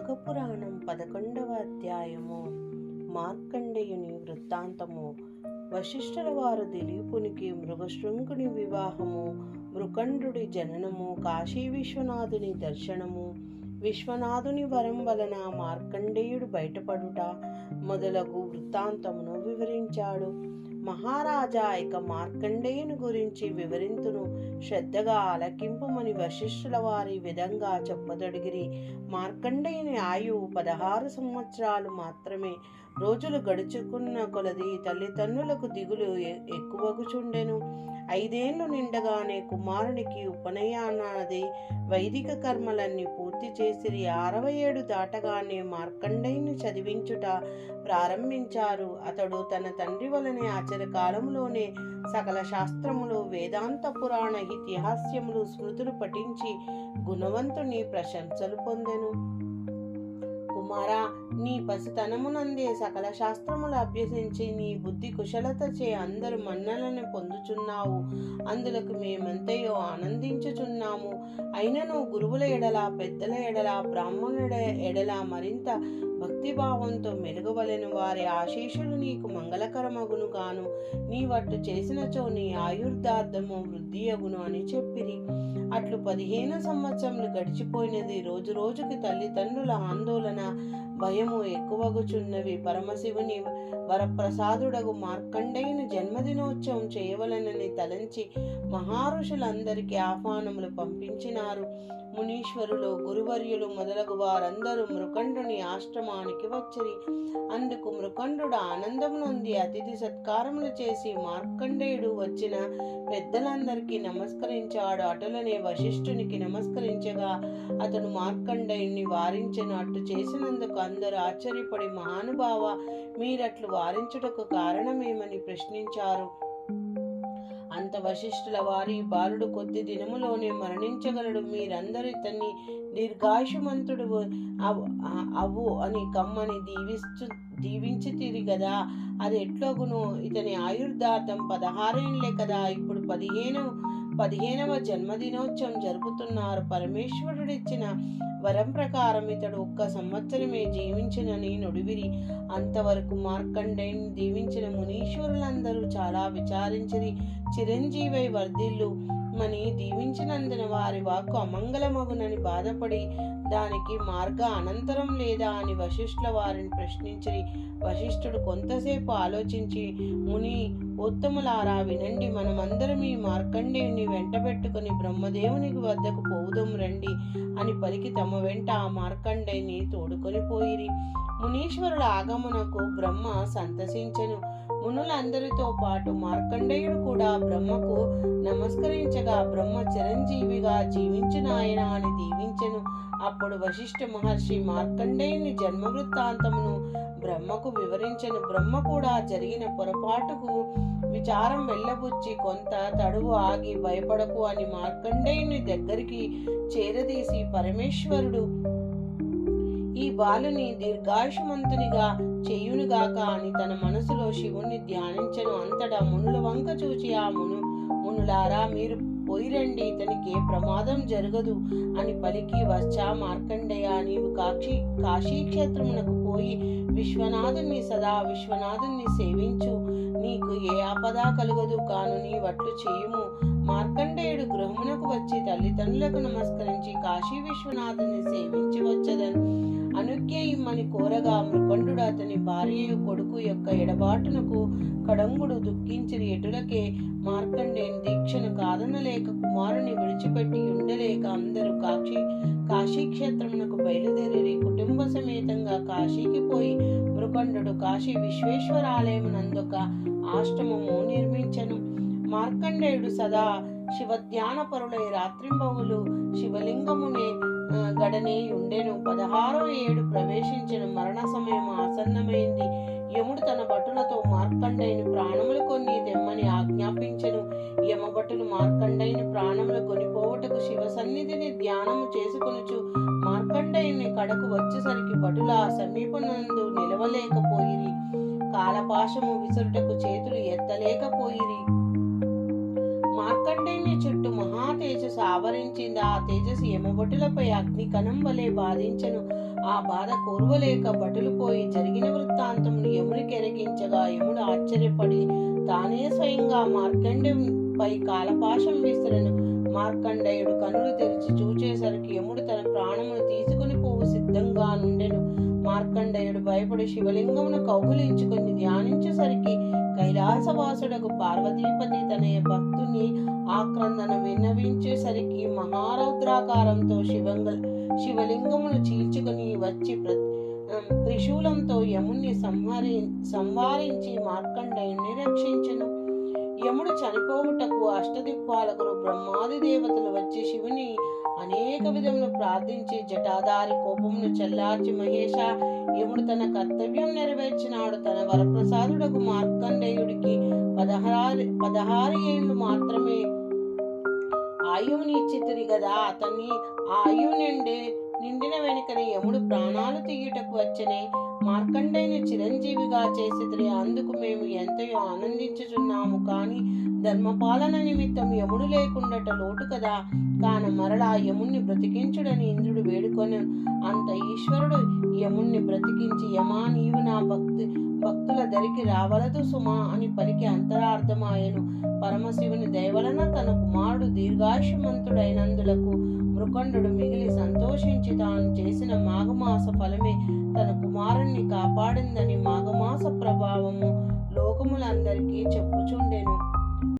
నాగపురాణం పదకొండవ అధ్యాయము. మార్కండేయుని వృత్తాంతము. వశిష్ఠుల వారు దిలీపునికి మృగశృంగుని వివాహము మృకండ్రుడి జననము కాశీ విశ్వనాథుని దర్శనము. విశ్వనాథుని వరం వలన మార్కండేయుడు బయటపడుట మొదలగు వృత్తాంతమును వివరించాడు. మహారాజా ఇక మార్కండేయుని గురించి వివరింతును. శ్రద్ధగా ఆలకింపమని వశిష్ఠుల వారి విధంగా చెప్పదొడిగిరి. మార్కండేయుని ఆయువు పదహారు సంవత్సరాలు మాత్రమే. రోజులు గడుచుకున్న కొలది తల్లిదండ్రులకు దిగులు ఎ- ఎక్కువగుచుండెను. ఐదేళ్ళు నిండగానే కుమారునికి ఉపనయనాది వైదిక కర్మలన్నీ పూర్తి చేసి అరవై ఏడు దాటగానే మార్కండేయుని చదివించుట ప్రారంభించారు. అతడు తన తండ్రి వలనే ఆచర కాలంలోనే సకల శాస్త్రములు వేదాంత పురాణ ఇతిహాస్యములు స్మృతులు పఠించి గుణవంతుని ప్రశంసలు పొందెను. కుమారా నీ పసితనమునందే సకల శాస్త్రములు అభ్యసించి నీ బుద్ధి కుశలత చే అందరు మన్నలను పొందుచున్నావు. అందులకు మేమంతయో ఆనందించుచున్నాము. అయినను గురువుల ఎడల పెద్దల ఎడల బ్రాహ్మణుల ఎడల మరింత భక్తిభావంతో మెరుగవలెను వారి ఆశీషులు నీకు మంగళకరమగును గాను నీ వట్టు చేసినచో నీ ఆయుర్దార్థము వృద్ధియగును అని చెప్పిరి. అట్లు పదిహేను సంవత్సరములు గడిచిపోయినది. రోజు రోజుకి తల్లిదండ్రుల ఆందోళన భయము ఎక్కువగుచున్నవి. పరమశివుని వరప్రసాదుడగు మార్కండేయుని జన్మదినోత్సవం చేయవలనని తలంచి మహారుషులందరికీ ఆహ్వానములు పంపించినారు. మునీశ్వరులు గురువర్యులు మొదలగు వారందరూ మృకండుని ఆశ్రమానికి వచ్చిరి. అందుకు మృకండు ఆనందం నొంది అతిథి సత్కారములు చేసి మార్కండేయుడు వచ్చిన పెద్దలందరికీ నమస్కరించాడు. అటులనే వశిష్ఠునికి నమస్కరించగా అతడు మార్కండేయుని వారించినట్టు చేసినందుకు అందరూ ఆశ్చర్యపడి మహానుభావ మీరట్లు వారించుటకు కారణమేమని ప్రశ్నించారు. అంత వశిష్ఠుల వారి బాలుడు కొద్ది దినములోనే మరణించగలడు. మీరందరూ ఇతన్ని దీర్ఘాయుషమంతుడు అవు అని కమ్మని దీవిస్తు దీవించి తిరిగి కదా అది ఎట్లగును? ఇతని ఆయుర్దార్థం పదహారేళ్ళే కదా. ఇప్పుడు పదిహేను పదిహేనవ జన్మదినోత్సవం జరుపుతున్నారు. పరమేశ్వరుడిచ్చిన వరం ప్రకారం ఇతడు ఒక్క సంవత్సరమే జీవించినని నుడివిరి. అంతవరకు మార్కండేయుని దీవించిన మునీశ్వరులందరూ చాలా విచారించిరి. చిరంజీవై వర్ధిల్లు మని దీవించినందున వారి వాక్కు అమంగళమగునని బాధపడి దానికి మార్గ అనంతరం లేదా అని వశిష్ఠుల వారిని ప్రశ్నించి వశిష్ఠుడు కొంతసేపు ఆలోచించి ముని ఉత్తములారా వినండి మనం ఈ మార్కండేయుని వెంటబెట్టుకుని బ్రహ్మదేవునికి వద్దకు పోవుదం రండి అని పలికి తమ వెంట ఆ మార్కండేయుని తోడుకొని పోయిరి. మునీశ్వరుల ఆగమనకు బ్రహ్మ సంతసించెను. మునులందరితో పాటు మార్కండేయుడు కూడా బ్రహ్మకు నమస్కరించగా బ్రహ్మ చిరంజీవిగా జీవించునాయన అని దీవించెను. అప్పుడు వశిష్ఠ మహర్షి మార్కండేయుని జన్మ వృత్తాంతమును బ్రహ్మకు వివరించను బ్రహ్మ కూడా జరిగిన పొరపాటుకు విచారం వెళ్ళబుచ్చి కొంత తడువు ఆగి భయపడకు అని మార్కండేయుని దగ్గరికి చేరదీసి పరమేశ్వరుడు ఈ బాలుని దీర్ఘాయుషమంతునిగా చేయునుగాక అని తన మనసులో శివుణ్ణి ధ్యానించను. అంతటా మునుల వంక చూచి ఆ మును మునులారా మీరు పోయిరండి ఇతనికి ఏ ప్రమాదం జరగదు అని పలికి వచ్చా మార్కండేయ నీవు కాక్షి కాశీక్షేత్రమునకు పోయి విశ్వనాథుని సదా విశ్వనాథుని సేవించు. నీకు ఏ ఆపద కలగదు కాను నీ వట్లు చేయుము. మార్కండేయుడు గృహమునకు వచ్చి తల్లిదండ్రులకు నమస్కరించి కాశీ విశ్వనాథుని సేవించి వచ్చదని. అనుజ్ఞ ఇమ్మని కోరగా మృకండు అతని భార్య కొడుకు యొక్క ఎడబాటునకు కడంగుడు దుఃఖించిన ఎటులకే మార్కండ క్షేత్రమునకు బయలుదేరి కుటుంబ సమేతంగా కాశీకి పోయి మృకండు కాశీ విశ్వేశ్వర ఆలయమునందొక ఆశ్రమము నిర్మించను. మార్కండేయుడు సదా శివధ్యాన పరులై రాత్రింబవులు శివలింగమునే గడనే ఉండెను పదహారో ఏడు ప్రవేశించిన. మరణ సమయం ఆసన్నమైంది. కడకు భటుల సమీపనందు నిలవలేకపోయిరి. కాలపాశము విసురుటకు చేతులు ఎత్తలేకపోయిరి. మార్కండేయుని చుట్టూ మహా తేజస్సు ఆవరించింది. ఆ తేజస్సు యమభటులపై అగ్ని కణం వలె బాధించను. ఆ బాధ కోర్వలేక భటులు పోయి జరిగిన వృత్తాంతం యమునికి ఎరగించగా యముడు ఆశ్చర్యపడి తానే స్వయంగా మార్కండేయుపై కాలపాశం విసిరను. మార్కండేయుడు కనులు తెరిచి చూచేసరికి యముడు తన ప్రాణమును తీసుకుని సిద్ధంగా నుండెను. మార్కండేయుడు భయపడి శివలింగమును కౌగులించుకొని ధ్యానించేసరికి కైలాసవాసుడకు పార్వతీపతి తన భక్తుని ఆక్రందన విన్నవించేసరికి మహారౌద్రాకారంతో శివంగ శివలింగమును చీల్చుకుని వచ్చి త్రిశూలంతో యముణ్ణి సంహరి సంవారించి మార్కండేయుని రక్షించను. యముడు చనిపోవుటకు అష్టదిక్పాలకులు బ్రహ్మాది దేవతలు వచ్చి శివుని అనేక విధములు ప్రార్థించి జటాదారి కోపమును చెల్లార్చి మహేష యముడు తన కర్తవ్యం నెరవేర్చినాడు. తన వరప్రసాదుడకు మార్కండేయుడికి పదహారు పదహారు ఏళ్ళు మాత్రమే ఆయువుని ఇచ్చితిరి కదా అతన్ని ఆ ఆయువు నిండి నిండిన వెనుకనే యముడు ప్రాణాలు తీయుటకు వచ్చనే మార్కండేయుని చిరంజీవిగా చేసితిరి అందుకు మేము ఎంతయో ఆనందించుచున్నాము. కానీ ధర్మపాలన నిమిత్తం యముడు లేకుండట లోటు కదా. కాన మరలా యముణ్ణి బ్రతికించుడని ఇంద్రుడు వేడుకొని అంత ఈశ్వరుడు యముణ్ణి బ్రతికించి యమా నీవు నా భక్తి భక్తుల దరికి రావలదు సుమా అని పలికి అంతరార్థమాయను పరమశివుని దయవలన తన కుమారుడు దీర్ఘాయుషమంతుడైనందులకు మృకండు మిగిలి సంతోషించి తాను చేసిన మాఘమాస ఫలమే తన కుమారుణ్ణి కాపాడిందని మాఘమాస ప్రభావము లోకములందరికీ చెప్పుచుండెను.